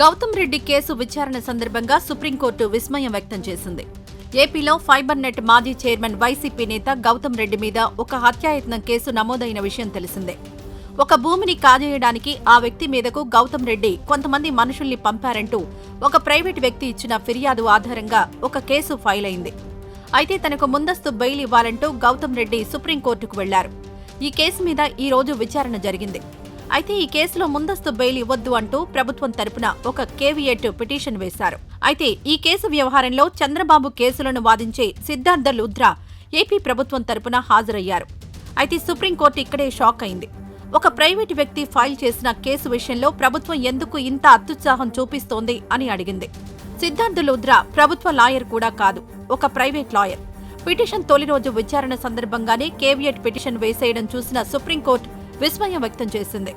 Gautam Reddy case విచారణ సందర్భంగా supreme court విస్మయం వ్యక్తం చేసింది. ఏపీలో ఫైబర్ నెట్ మాజీ చైర్మన్ వైసీపీ నేత గౌతమ్ రెడ్డి మీద ఒక హత్యాయత్నం కేసు నమోదైన విషయం తెలిసిందే. ఒక భూమిని కాజేయడానికి ఆ వ్యక్తి మీదకు గౌతమ్ రెడ్డి కొంతమంది మనుషుల్ని పంపారంటూ ఒక ప్రైవేట్ వ్యక్తి ఇచ్చిన ఫిర్యాదు ఆధారంగా ఒక కేసు ఫైల్ అయింది అయితే తనకు ముందస్తు బెయిల్ ఇవ్వాలంటూ గౌతమ్ రెడ్డి సుప్రీంకోర్టుకు వెళ్ళారు. ఈ కేసు మీద ఈ రోజు విచారణ జరిగింది. అయితే ఈ కేసులో ముందస్తు బెయిల్ ఇవ్వద్దు అంటూ ప్రభుత్వం తరపున ఒక కేవియట్ పిటిషన్ వేశారు. అయితే ఈ కేసు వ్యవహారంలో చంద్రబాబు కేసులను వాదించే సిద్ధార్థ లుధ్రా ఏపీ ప్రభుత్వం తరపున హాజరయ్యారు. అయితే సుప్రీంకోర్టు ఇక్కడే షాక్ అయింది. ఒక ప్రైవేటు వ్యక్తి ఫైల్ చేసిన కేసు విషయంలో ప్రభుత్వం ఎందుకు ఇంత అత్యుత్సాహం చూపిస్తోంది అని అడిగింది. సిద్ధార్థ లుద్రా ప్రభుత్వ లాయర్ కూడా కాదు ఒక ప్రైవేట్ లాయర్. పిటిషన్ తొలి రోజు విచారణ సందర్భంగానే కేవియట్ పిటిషన్ వేసేయడం చూసిన సుప్రీంకోర్టు విస్మయం వ్యక్తం చేసింది.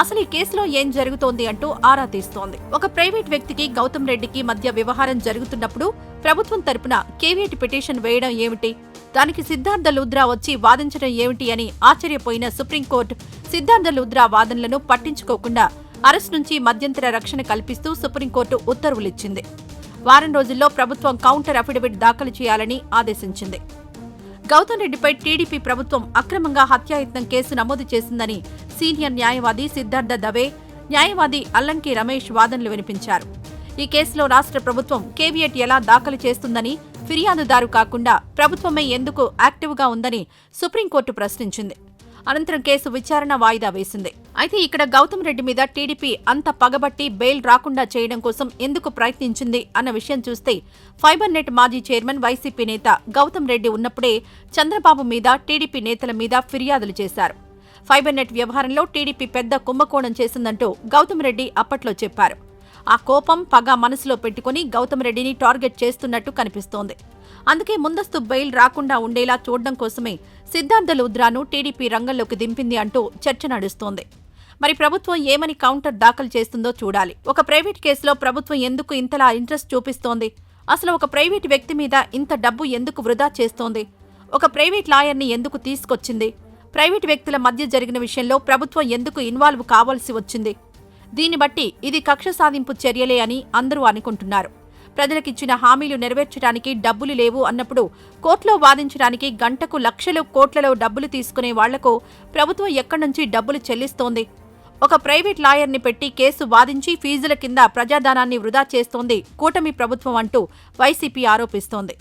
అసలు ఈ కేసులో ఏం జరుగుతోంది అంటూ ఆరా తీస్తోంది. ఒక ప్రైవేట్ వ్యక్తికి గౌతమ్ రెడ్డికి మధ్య వ్యవహారం జరుగుతున్నప్పుడు ప్రభుత్వం తరపున కేవీఎట్ పిటిషన్ వేయడం ఏమిటి? దానికి సిద్ధార్థ లుద్రా వచ్చి వాదించడం ఏమిటి అని ఆశ్చర్యపోయిన సుప్రీంకోర్టు సిద్ధార్థ లుద్రా వాదనలను పట్టించుకోకుండా అరెస్ట్ నుంచి మధ్యంతర రక్షణ కల్పిస్తూ సుప్రీంకోర్టు ఉత్తర్వులిచ్చింది. వారం రోజుల్లో ప్రభుత్వం కౌంటర్ అఫిడవిట్ దాఖలు చేయాలని ఆదేశించింది. గౌతమ్ రెడ్డిపై టీడీపీ ప్రభుత్వం అక్రమంగా హత్యాయత్నం కేసు నమోదు చేసిందని సీనియర్ న్యాయవాది సిద్ధార్థ దవే న్యాయవాది అల్లంకి రమేష్ వాదనలు వినిపించారు. ఈ కేసులో రాష్ట్ర ప్రభుత్వం కేవియట్ ఎలా దాఖలు చేస్తుందని ఫిర్యాదుదారు కాకుండా ప్రభుత్వమే ఎందుకు యాక్టివ్గా ఉందని సుప్రీంకోర్టు ప్రశ్నించింది. అనంతరం కేసు విచారణ వాయిదా వేసింది. అయితే ఇక్కడ గౌతమ్ రెడ్డి మీద టీడీపీ అంత పగబట్టి బెయిల్ రాకుండా చేయడం కోసం ఎందుకు ప్రయత్నించింది అన్న విషయం చూస్తే ఫైబర్ నెట్ మాజీ చైర్మన్ వైసీపీ నేత గౌతమ్ రెడ్డి ఉన్నప్పుడే చంద్రబాబు మీద టీడీపీ నేతల మీద ఫిర్యాదులు చేశారు. ఫైబర్ నెట్ వ్యవహారంలో టీడీపీ పెద్ద కుంభకోణం చేసిందంటూ గౌతమ్ రెడ్డి అప్పట్లో చెప్పారు. ఆ కోపం పగ మనసులో పెట్టుకుని గౌతమ్ రెడ్డిని టార్గెట్ చేస్తున్నట్టు కనిపిస్తోంది. అందుకే ముందస్తు బెయిల్ రాకుండా ఉండేలా చూడడం కోసమే సిద్ధార్థ లుద్రాను టీడీపీ రంగంలోకి దింపింది అంటూ చర్చ నడుస్తోంది. మరి ప్రభుత్వం ఏమని కౌంటర్ దాఖలు చేస్తుందో చూడాలి. ఒక ప్రైవేట్ కేసులో ప్రభుత్వం ఎందుకు ఇంతలా ఇంట్రెస్ట్ చూపిస్తోంది? అసలు ఒక ప్రైవేట్ వ్యక్తి మీద ఇంత డబ్బు ఎందుకు వృధా చేస్తోంది? ఒక ప్రైవేట్ లాయర్ని ఎందుకు తీసుకొచ్చింది? ప్రైవేట్ వ్యక్తుల మధ్య జరిగిన విషయంలో ప్రభుత్వం ఎందుకు ఇన్వాల్వ్ కావాల్సి వచ్చింది? దీన్ని బట్టి ఇది కక్ష సాధింపు చర్యలే అని అందరూ అనుకుంటున్నారు. ప్రజలకిచ్చిన హామీలు నెరవేర్చడానికి డబ్బులు లేవు అన్నప్పుడు కోర్టులో వాదించడానికి గంటకు లక్షలు కోట్లలో డబ్బులు తీసుకునే వాళ్ళకు ప్రభుత్వం ఎక్కడి నుంచి డబ్బులు చెల్లిస్తోంది? ఒక ప్రైవేట్ లాయర్ని పెట్టి కేసు వాదించి ఫీజుల కింద ప్రజాధనాన్ని వృధా చేస్తోంది కూటమి ప్రభుత్వం అంటూ వైసీపీ ఆరోపిస్తోంది.